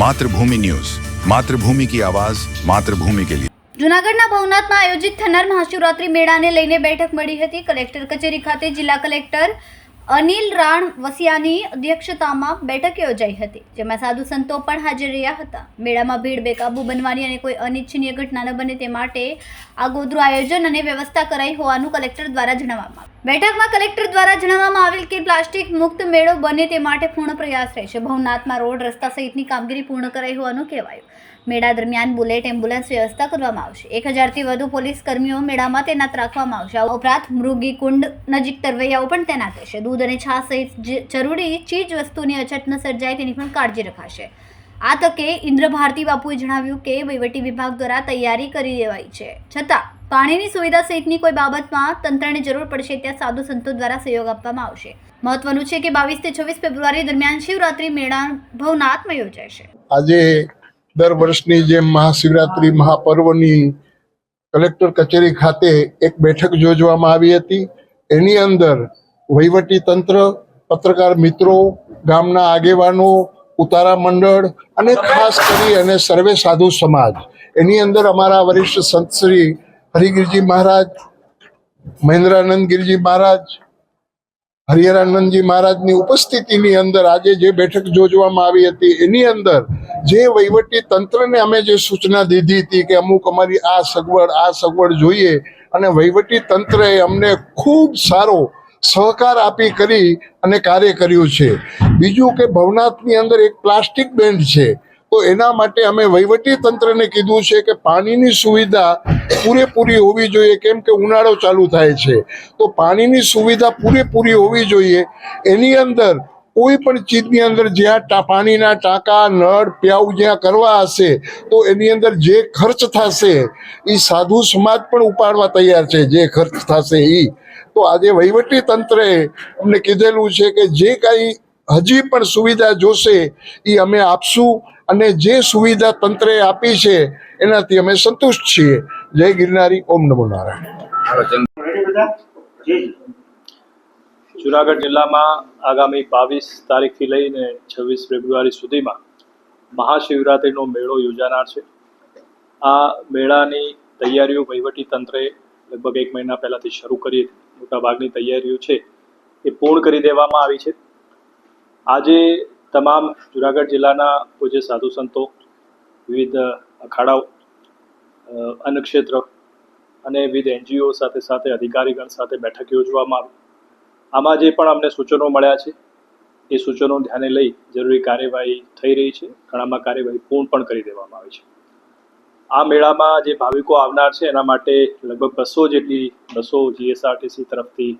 Mathrubhumi news. Mathrubhumi કી આવાઝ માતૃભૂમિ કે લીએ જૂનાગઢના ભવનાથમાં આયોજિત થનાર મહાશિવરાત્રિ મેળાને લઈને બેઠક મળી હતી. કલેક્ટર કચેરી ખાતે જિલ્લા કલેક્ટર અનિલ રાણ વસિયાની અધ્યક્ષતામાં બેઠક યોજાઈ હતી, જેમાં સાધુ સંતો પણ હાજર રહ્યા હતા. મેળામાં ભીડ બેકાબુ બનવાની અને કોઈ અનિચ્છનીય ઘટના ન બને તે માટે આગોતરું આયોજન અને વ્યવસ્થા કરાઈ હોવાનું કલેક્ટર દ્વારા જણાવવામાં. બેઠકમાં કલેક્ટર દ્વારા જણાવવામાં આવેલ કે પ્લાસ્ટિક મુક્ત મેળો બને તે માટે પૂર્ણ પ્રયાસ રહેશે. ભવનાથમાં રોડ રસ્તા સહિતની કામગીરી પૂર્ણ કરાઈ હોવાનું કહેવાયું. મેળા દરમિયાન બુલેટ એમ્બ્યુલન્સ વ્યવસ્થા કરવામાં આવશે. એક હજારથી વધુ પોલીસ કર્મીઓ મેળામાં તૈનાત રાખવામાં આવશે. આ ઉપરાંત મૃગી કુંડ નજીક તરવૈયાઓ પણ તૈનાત રહેશે. દૂધ અને છાશ સહિત જરૂરી ચીજ વસ્તુની અછત ન સર્જાય તેની પણ કાળજી રખાશે. આ તકે ઇન્દ્ર ભારતી બાપુએ જણાવ્યું કે વહીવટી વિભાગ દ્વારા તૈયારી કરી દેવાઈ છે. છતાં, પાણીની સુવિધા સહિતની કોઈ બાબતમાં તંત્રને જરૂર પડશે ત્યાં સાધુ સંતો દ્વારા સહયોગ આપવામાં આવશે. મહત્વનું છે કે બાવીસથી છવ્વીસ ફેબ્રુઆરી દરમિયાન શિવરાત્રી મેળા ભવનાથમાં યોજાશે. આજે દર વર્ષની જેમ મહાશિવરાત્રી મહાપર્વની કલેક્ટર કચેરી ખાતે એક બેઠક યોજવામાં આવી હતી. એની અંદર વહીવટી તંત્ર, પત્રકાર મિત્રો, ગામના આગેવાનો, ઉતારા મંડળ અને ખાસ કરી અને સર્વે સાધુ સમાજ. એની અંદર અમારા વરિષ્ઠ સંત શ્રી હરિગીરજી મહારાજ, મહેન્દ્રાનંદ ગિરજી મહારાજ, હરિહરાનંદજી મહારાજની ઉપસ્થિતિની અંદર આજે જે બેઠક યોજવામાં આવી હતી, એની અંદર જે વહીવટી તંત્રને અમે જે સૂચના દીધી હતી કે અમુક અમારી આ સગવડ આ સગવડ જોઈએ અને વહીવટી તંત્રએ અમને ખૂબ સારો સહકાર આપી કરી અને કાર્ય કર્યું છે. બીજું કે ભવનાથની અંદર એક પ્લાસ્ટિક બેન્ડ છે. તો એના માટે અમે વહીવટી તંત્રને કીધું છે કે પાણીની સુવિધા પૂરેપૂરી હોવી જોઈએ, કેમ કે ઉનાળો ચાલુ થાય છે. તો પાણીની સુવિધા પૂરેપૂરી હોવી જોઈએ. એની અંદર કોઈ પણ ચીજની અંદર જ્યાં પાણીના ટાંકા, નળ, પ્યાઉ જ્યાં કરવા હશે, તો એની અંદર જે ખર્ચ થશે એ સાધુ સમાજ પણ ઉપાડવા તૈયાર છે, જે ખર્ચ થશે એ તો આજે વહીવટી તંત્રે અમને કીધેલું છે કે જે કાંઈ હજી પણ સુવિધા જોશે એ અમે આપશું અને જે સુવિધા તંત્રએ આપી છે, એનાથી અમે સંતુષ્ટ છીએ. જય ગિરનારી, ઓમ નમો નારાયણ. જુનાગઢ જિલ્લામાં આગામી બાવીસ તારીખથી લઈને છવ્વીસ ફેબ્રુઆરી સુધીમાં મહાશિવરાત્રિનો મેળો યોજાનાર છે. આ મેળાની તૈયારીઓ તંત્રે લગભગ એક મહિના પહેલાંથી શરૂ કરી હતી. મોટાભાગની તૈયારીઓ છે એ પૂર્ણ કરી દેવામાં આવી છે. આજે તમામ જુનાગઢ જિલ્લાના પૂજ્ય સાધુ સંતો, વિવિધ અખાડાઓ અન્નક્ષેત્ર અને વિવિધ એનજીઓ સાથે સાથે અધિકારીગણ સાથે બેઠક યોજવામાં આવી. આમાં જે પણ અમને સૂચનો મળ્યા છે, એ સૂચનો ધ્યાને લઈ જરૂરી કાર્યવાહી થઈ રહી છે. ઘણામાં કાર્યવાહી પૂર્ણ પણ કરી દેવામાં આવી છે. આ મેળામાં જે ભાવિકો આવનાર છે, એના માટે લગભગ બસો જેટલી બસો જીએસઆરટીસી તરફથી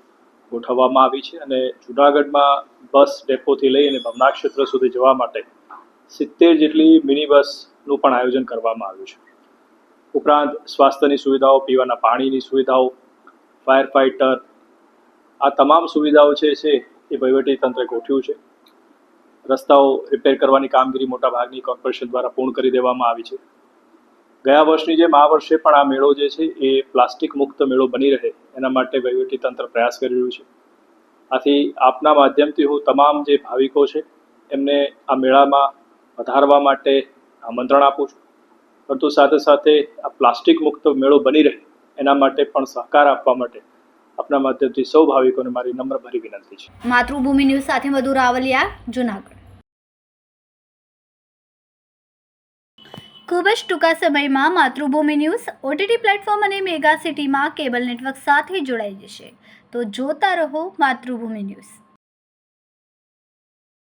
ગોઠવવામાં આવી છે અને જુનાગઢમાં બસ ડેપોથી લઈ અને ભવનાથ ક્ષેત્ર સુધી જવા માટે સિત્તેર જેટલી મિની બસનું પણ આયોજન કરવામાં આવ્યું છે. ઉપરાંત સ્વાસ્થ્યની સુવિધાઓ, પીવાના પાણીની સુવિધાઓ ફાયર ફાઇટર આ તમામ સુવિધાઓ છે છે એ વહીવટી તંત્રે ગોઠવ્યું છે. રસ્તાઓ રિપેર કરવાની કામગીરી મોટા ભાગની કોર્પોરેશન દ્વારા પૂર્ણ કરી દેવામાં આવી છે. ગયા વર્ષની જેમ આ વર્ષે પણ આ મેળો જે છે એ પ્લાસ્ટિક મુક્ત મેળો બની રહે એના માટે વહીવટી તંત્ર પ્રયાસ કરી રહ્યું છે. આથી આપના માધ્યમથી હું તમામ જે ભાવિકો છે એમને આ મેળામાં વધારવા માટે આમંત્રણ આપું છું. પરંતુ સાથે સાથે આ પ્લાસ્ટિક મુક્ત મેળો બની રહે એના માટે પણ સહકાર આપવા માટે આપના માધ્યમથી સૌ ભાવિકોને મારી નમ્રભરી વિનંતી છે. માતૃભૂમિ ન્યૂઝ સાથે મધુ રાવલિયા, જુનાગઢ. ખૂબ જ ટૂંકા સમયમાં માતૃભૂમિ ન્યૂઝ ઓટીટી પ્લેટફોર્મ અને મેગા સિટીમાં કેબલ નેટવર્ક સાથે જોડાઈ જશે. તો જોતા રહો માતૃભૂમિ ન્યૂઝ.